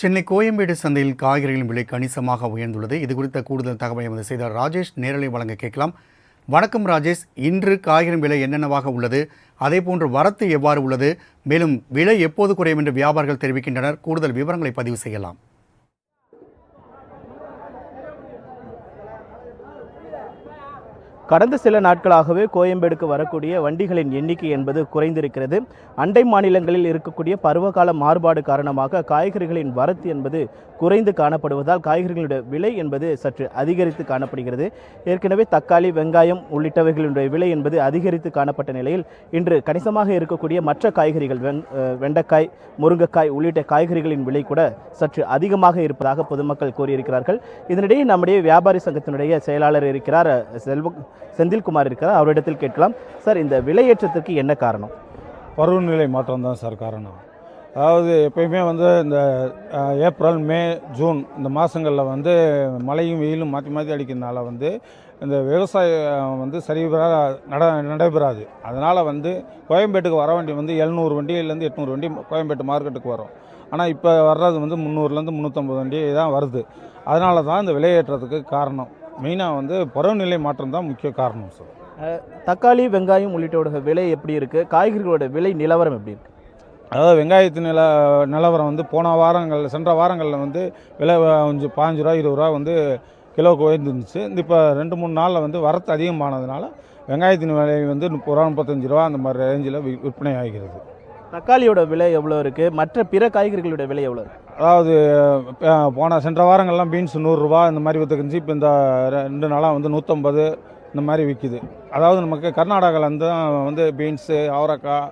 சென்னை கோயம்பேடு சந்தையில் காய்கறிகளின் விலை கணிசமாக உயர்ந்துள்ளது. இது குறித்த கூடுதல் தகவலை எமது செய்தார் ராஜேஷ் நேரலை வழங்க கேட்கலாம். வணக்கம் ராஜேஷ். இன்று காய்கறி விலை என்னென்னவாக உள்ளது? அதேபோன்று வரத்து எவ்வாறு உள்ளது? மேலும் விலை எப்போது குறையும் என்று வியாபாரிகள் தெரிவிக்கின்றனர். கூடுதல் விவரங்களை பதிவு செய்யலாம். கடந்த சில நாட்களாகவே கோயம்பேடுக்கு வரக்கூடிய வண்டிகளின் எண்ணிக்கை என்பது குறைந்திருக்கிறது. அண்டை மாநிலங்களில் இருக்கக்கூடிய பருவகால மாறுபாடு காரணமாக காய்கறிகளின் வரத்து என்பது குறைந்து காணப்படுவதால் காய்கறிகளுடைய விலை என்பது சற்று அதிகரித்து காணப்படுகிறது. ஏற்கனவே தக்காளி வெங்காயம் உள்ளிட்டவைகளுடைய விலை என்பது அதிகரித்து காணப்பட்ட நிலையில் இன்று கணிசமாக இருக்கக்கூடிய மற்ற காய்கறிகள் வெங் வெண்டைக்காய் முருங்கைக்காய் உள்ளிட்ட காய்கறிகளின் விலை கூட சற்று அதிகமாக இருப்பதாக பொதுமக்கள் கூறியிருக்கிறார்கள். இதனிடையே நம்முடைய வியாபாரி சங்கத்தினுடைய செயலாளர் இருக்கிறார் செல்வ செந்தில்குமார் இருக்கிறார். அவரிடத்தில் கேட்கலாம். சார் இந்த விலையேற்றத்திற்கு என்ன காரணம்? பருவநிலை மாற்றம் தான் சார் காரணம். அதாவது எப்பயுமே வந்து இந்த ஏப்ரல் மே ஜூன் இந்த மாதங்களில் வந்து மழையும் வெயிலும் மாற்றி மாற்றி அடிக்கிறதுனால வந்து இந்த விவசாயம் வந்து சரிவர நட நடைபெறாது. அதனால் வந்து கோயம்பேட்டுக்கு வர வண்டி வந்து எழுநூறு வண்டியிலேருந்து எட்நூறு வண்டி கோயம்பேட்டு மார்க்கெட்டுக்கு வரும். ஆனால் இப்போ வர்றது வந்து முந்நூறுலேருந்து முந்நூற்றம்பது வண்டி தான் வருது. அதனால தான் இந்த விலையேற்றத்துக்கு காரணம். மெயினாக வந்து பருவநிலை மாற்றம் தான் முக்கிய காரணம் சார் தக்காளி வெங்காயம் உள்ளிட்டோட விலை எப்படி இருக்கு? காய்கறிகளோட விலை நிலவரம் எப்படி இருக்கு? அதாவது வெங்காயத்து நில நிலவரம் வந்து போன வாரங்கள் சென்ற வாரங்களில் வந்து விலை கொஞ்சம் பாஞ்சு ரூபா இருபது ரூபா வந்து கிலோவுக்கு உயர்ந்துருந்துச்சு இந்த இப்போ ரெண்டு மூணு நாளில் வந்து வரத்து அதிகமானதுனால வெங்காயத்தின் விலை வந்து முப்பது ரூபா முப்பத்தஞ்சு ரூபா அந்த மாதிரி ரேஞ்சில் விற்பனை ஆகிறது. தக்காளியோட விலை எவ்வளோ இருக்குது மற்ற பிற காய்கறிகளோட விலை எவ்வளோ இருக்குது அதாவது போன சென்ற வாரங்கள்லாம் பீன்ஸ் நூறுரூவா இந்த மாதிரி விற்றுக்குச்சு இப்போ இந்த ரெண்டு நாளாக வந்து நூற்றம்பது இந்த மாதிரி விற்கிது அதாவது நமக்கு கர்நாடகாவிலேருந்து தான் வந்து பீன்ஸு அவரக்காய்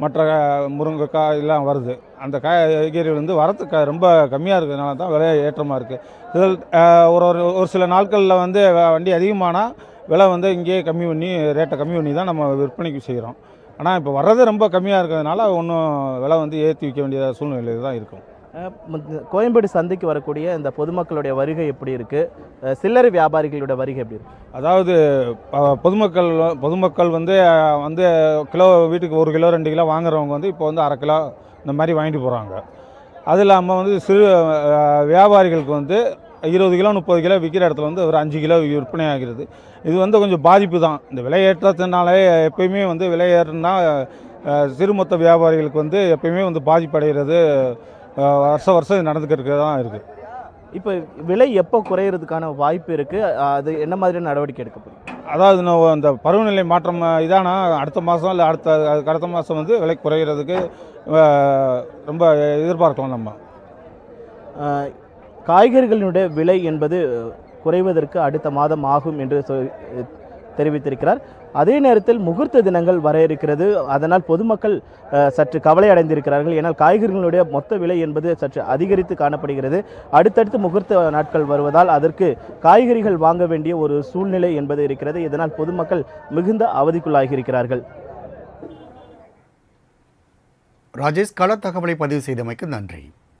மற்ற முருங்கைக்காய் எல்லாம் வருது. அந்த காய்கறிகள் வந்து வரத்து க ரொம்ப கம்மியாக இருக்கிறதுனால தான் விலை ஏற்றமாக இருக்குது இதில் ஒரு ஒரு ஒரு சில நாட்களில் வந்து வண்டி அதிகமானால் விலை வந்து இங்கேயே கம்மி பண்ணி ரேட்டை கம்மி பண்ணி தான் நம்ம விற்பனைக்கு செய்கிறோம் ஆனால் இப்போ வர்றது ரொம்ப கம்மியாக இருக்கிறதுனால ஒன்றும் விலை வந்து ஏற்றி விற்க வேண்டிய சூழ்நிலை தான் இருக்கும். கோயம்பேடு சந்தைக்கு வரக்கூடிய இந்த பொதுமக்களுடைய வருகை எப்படி இருக்கு? அஹ் சில்லறை வியாபாரிகளோட வருகை எப்படி இருக்கு? அதாவது பொதுமக்கள் பொதுமக்கள் வந்து வந்து கிலோ வீட்டுக்கு ஒரு கிலோ ரெண்டு கிலோ வாங்குறவங்க வந்து இப்போ வந்து அரை கிலோ இந்த மாதிரி வாங்கிட்டு போகிறாங்க அது இல்லாமல் வந்து சிறு வியாபாரிகளுக்கு வந்து இருபது கிலோ முப்பது கிலோ விற்கிற இடத்துல வந்து ஒரு அஞ்சு கிலோ விற்பனை ஆகிறது. இது வந்து கொஞ்சம் பாதிப்பு தான். இந்த விலை ஏற்றத்தினாலே எப்பயுமே வந்து விலை ஏறினா அஹ், சிறு மொத்த வியாபாரிகளுக்கு வந்து எப்பயுமே வந்து பாதிப்படைகிறது. அஹ், வருஷம் வருஷம் இது நடந்துக்கிட்டு தான் இருக்குது இப்போ விலை எப்போ குறையிறதுக்கான வாய்ப்பு இருக்கு? அஹ் அது என்ன மாதிரியான நடவடிக்கை எடுக்கப்படும்? அதாவது நம்ம அந்த பருவநிலை மாற்றம் இதானா? அடுத்த மாதம் இல்லை அடுத்த அதுக்கு அடுத்த மாதம் வந்து விலை குறையிறதுக்கு ரொம்ப எதிர்பார்க்கலாம் நம்ம. காய்கறிகளினுடைய விலை என்பது குறைவதற்கு அடுத்த மாதம் ஆகும் என்று சொ- தெரிவித்திருக்கிறார். அதே நேரத்தில் முகூர்த்த தினங்கள் வர இருக்கிறது. அதனால் பொதுமக்கள் சற்று கவலை அடைந்திருக்கிறார்கள். ஏனால் காய்கறிகளுடைய மொத்த விலை என்பது சற்று அதிகரித்து காணப்படுகிறது. அடுத்தடுத்து முகூர்த்த நாட்கள் வருவதால் அதற்கு காய்கறிகள் வாங்க வேண்டிய ஒரு சூழ்நிலை என்பது இருக்கிறது. இதனால் பொதுமக்கள் மிகுந்த அவதிக்குள்ளாகியிருக்கிறார்கள். ராஜேஷ் கள தகவலை பதிவு செய்தமைக்கு நன்றி.